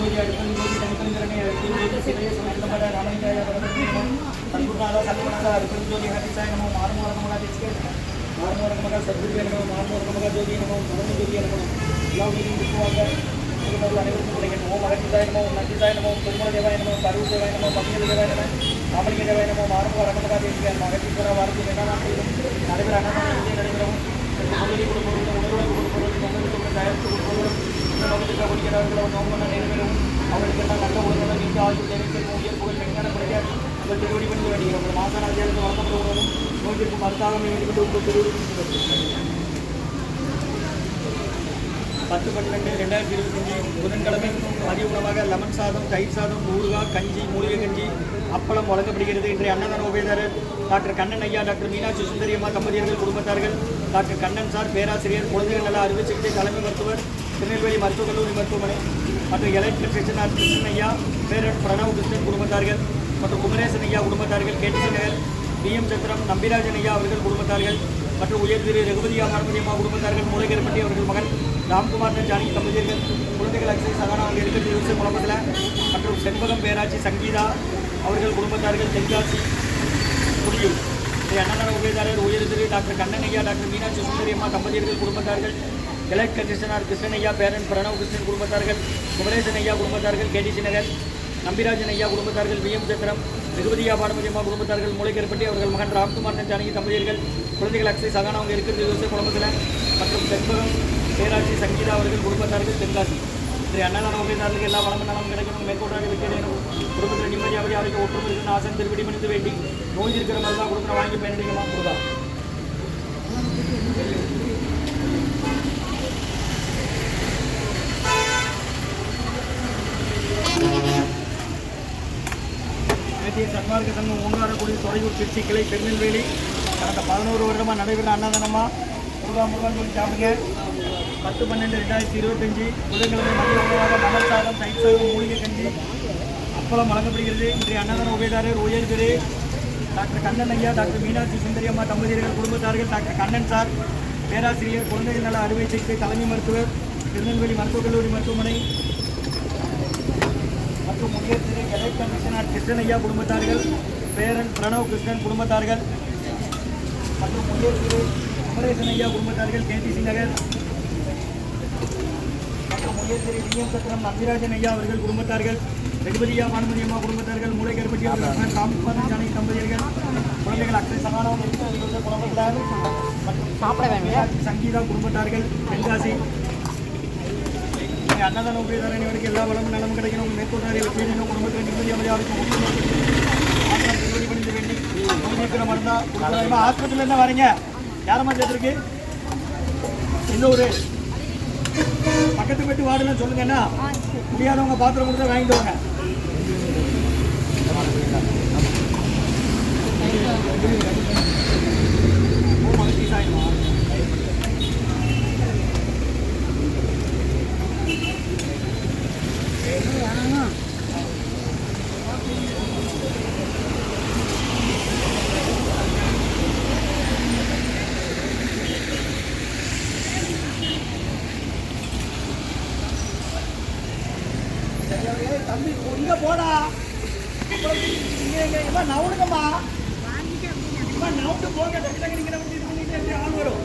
मुझे अड़कन मुझे टंकन करने अड़कन मुझे सिरे समझलबड़ रामंजय बरदत्तम संकुटाला संकुटाला अड़कन जो निहति साय नमो मारुमूरकमगा तेचके मारुमूरकमगा सद्गुरुवे नमो मारुमूरकमगा जोगी नमो भगवान जोगी नमो योगी विश्वागा ఓ మహటిదాయ నమో నటిదాయ నమో తుమ్మల దేవాయ నమో పరువు దేవాయ నమో పక్షుల దేవాయ నమో మామలిక దేవాయ నమో మారుమూల రకముగా తీసుకెళ్ళి మగటి కూడా వారికి నిన్న నడిపి உணர்வுகளை நீங்க ஆய்வு தேவைக்கு உயர் புகழ் படைக்க உங்கள் திருவடி பண்ணி வேண்டிய உங்கள் மாசராஜியாருக்கு அதிகாரத்தை வழங்கப்படுவதும் நோய்க்கு மருத்தாக வேண்டிவிட்டு உங்கள் திருவடி பத்து பன்னிரெண்டு ரெண்டாயிரத்தி இருபத்தஞ்சி புதன்கிழமை மதிய உணவாக லெமன் சாதம் தயிர் சாதம் ஊறுகாய் கஞ்சி மூலிகை கஞ்சி அப்பளம் வழங்கப்படுகிறது இன்றைய அன்னதான உபயதாரர் டாக்டர் கண்ணன் ஐயா டாக்டர் மீனாட்சி சுந்தரியம்மா தம்பதியர்கள் குடும்பத்தார்கள் டாக்டர் கண்ணன் சார் பேராசிரியர் குழந்தைகள் நல அறுவை சிகிச்சை தலைமை மருத்துவர் திருநெல்வேலி மருத்துவக் கல்லூரி மருத்துவமனை மற்றும் எலக்ட்ரிக் ஆர் கிருஷ்ணன் ஐயா பேரன் பிரணவ் கிருஷ்ணன் குடும்பத்தார்கள் மற்றும் குமரேசன் ஐயா குடும்பத்தார்கள் கேடிசி நகர் பிஎம் சத்திரம் நம்பிராஜன் ஐயா அவர்கள் குடும்பத்தார்கள் மற்றும் உயர் திரு ரகுபதியா பார்வதியம்மா குடும்பத்தார்கள் மூலகேர்பட்டி அவர்கள் மகன் ராம்குமார் ஜானகி தம்பதியர்கள் குழந்தைகள் அக்ஷய் சகானா அவங்க இருக்கிற யூசப் குழம்பத்தில் மற்றும் செண்பகம் பேராட்சி சங்கீதா அவர்கள் குடும்பத்தார்கள் தென்காசி முடியும் ஸ்ரீ அண்ணன் உபயதாரர் உயர் டாக்டர் கண்ணனையா டாக்டர் மீனாட்சி சுந்தரியம்மா தம்பதியர்கள் குடும்பத்தார்கள் எலக்ட் கிருஷ்ணனார் கிருஷ்ணனையா பேரன் பிரணவ் கிருஷ்ணன் குடும்பத்தார்கள் குமரேசன் ஐயா குடும்பத்தார்கள் கேடிசி நகர் நம்பிராஜன் ஐயா குடும்பத்தார்கள் வி எம் சத்திரம் மிகுதியா பாரம்பரியம்மா குடும்பத்தார்கள் மூளைக்கருப்பட்டி அவர்கள் மகன் ராம்குமார் ஜானகி தம்பதியர்கள் குழந்தைகள் அக்ஷய் சகானா அவங்க இருக்கிறது குடும்பத்தில் மற்றும் செண்பகம் பேராட்சி சங்கீதா அவர்கள் குடும்பத்தார்கள் தென்காசி. இன்றைய அன்னதான உபயதாரர்களுக்கு எல்லா வளமும் நலம் கிடைக்கணும். மேற்கொண்டாக வைக்கணும் குடும்பத்தில் நிம்மதியாக அவருக்கு ஒற்றுமை இருக்குன்னு ஆசை திருப்படி பண்ணிட்டு வேண்டி நோய் இருக்கிற மாதிரி தான் கொடுக்குற வாங்கி பயனடிக்கமா கொடுதா. சன்மார்க்க சங்கம் ஓங்காரக்குடி தொலைவூர் திருச்சி கிளை திருநெல்வேலி கடந்த பதினோரு வருடமாக நடைபெற்ற அன்னதானமாக முருகா முருகான்னு சொல்லி சாப்பிடுங்க. பத்து பன்னெண்டு ரெண்டாயிரத்தி இருபத்தஞ்சி புதன்கிழமை மதிய உணவாக மலர் சாதம் தயிர் சாதம் மூலிகை கஞ்சி அப்பளம் வழங்கப்படுகிறது. இன்றைய அன்னதான உபயதாரர் உயர் திரு டாக்டர் கண்ணன் ஐயா டாக்டர் மீனாட்சி சுந்தரியம்மா தம்பதியர்கள் குடும்பத்தார்கள் டாக்டர் கண்ணன் சார் பேராசிரியர் குழந்தைகள் நல அறுவை சிகிச்சை தலைமை மருத்துவர் திருநெல்வேலி மருத்துவக் கல்லூரி மருத்துவமனை மற்றும் உயர் திரு எலக்ட் கமிஷனர் கிருஷ்ணன் ஐயா குடும்பத்தார்கள் பேரன் பிரணவ் கிருஷ்ணன் குடும்பத்தார்கள் மற்றும் உயர் திரு குமரேசன் ஐயா குடும்பத்தார்கள் கேடிசி நகர் உயர் திரு விஎம் சத்திரம் நம்பிராஜன் ஐயா அவர்கள் குடும்பத்தார்கள் ரெகுபதியா பானுமதி அம்மா குடும்பத்தார்கள் மூளைக்கருப்பட்டி அவர்கள் மகன் ராம்குமார் ஜானகி தம்பதியர்கள் குழந்தைகள் அக்ஷய் குடும்பத்தார் மற்றும் சாப்பிட வேண்டாம் சங்கீதா குடும்பத்தார்கள் தென்காசி. அன்னதான உபயோகம் இவருக்கு எல்லா வளமும் நலமும் கிடைக்கணும். உங்கள் மேற்கொண்டாரி வச்சு குடும்பத்தில் நிம்மதி அமைதியாக திருவடி பணிந்து வேண்டி நோய் மருந்தா ஆஸ்பத்திரியில் என்ன வரீங்க. யாரம்மா சேர்த்துருக்கு? ஊர். பக்கத்து வீட்டு வார்டுன்னு சொல்லுங்கண்ணா முடியாதவங்க பாத்திரம் கொடுத்தா வாங்கிட்டு வாங்க Thank you. இங்க போடா அப்புறம் நவுட்டு இங்க போங்க டக்கு டக்கு நீங்க ஆள் வரும்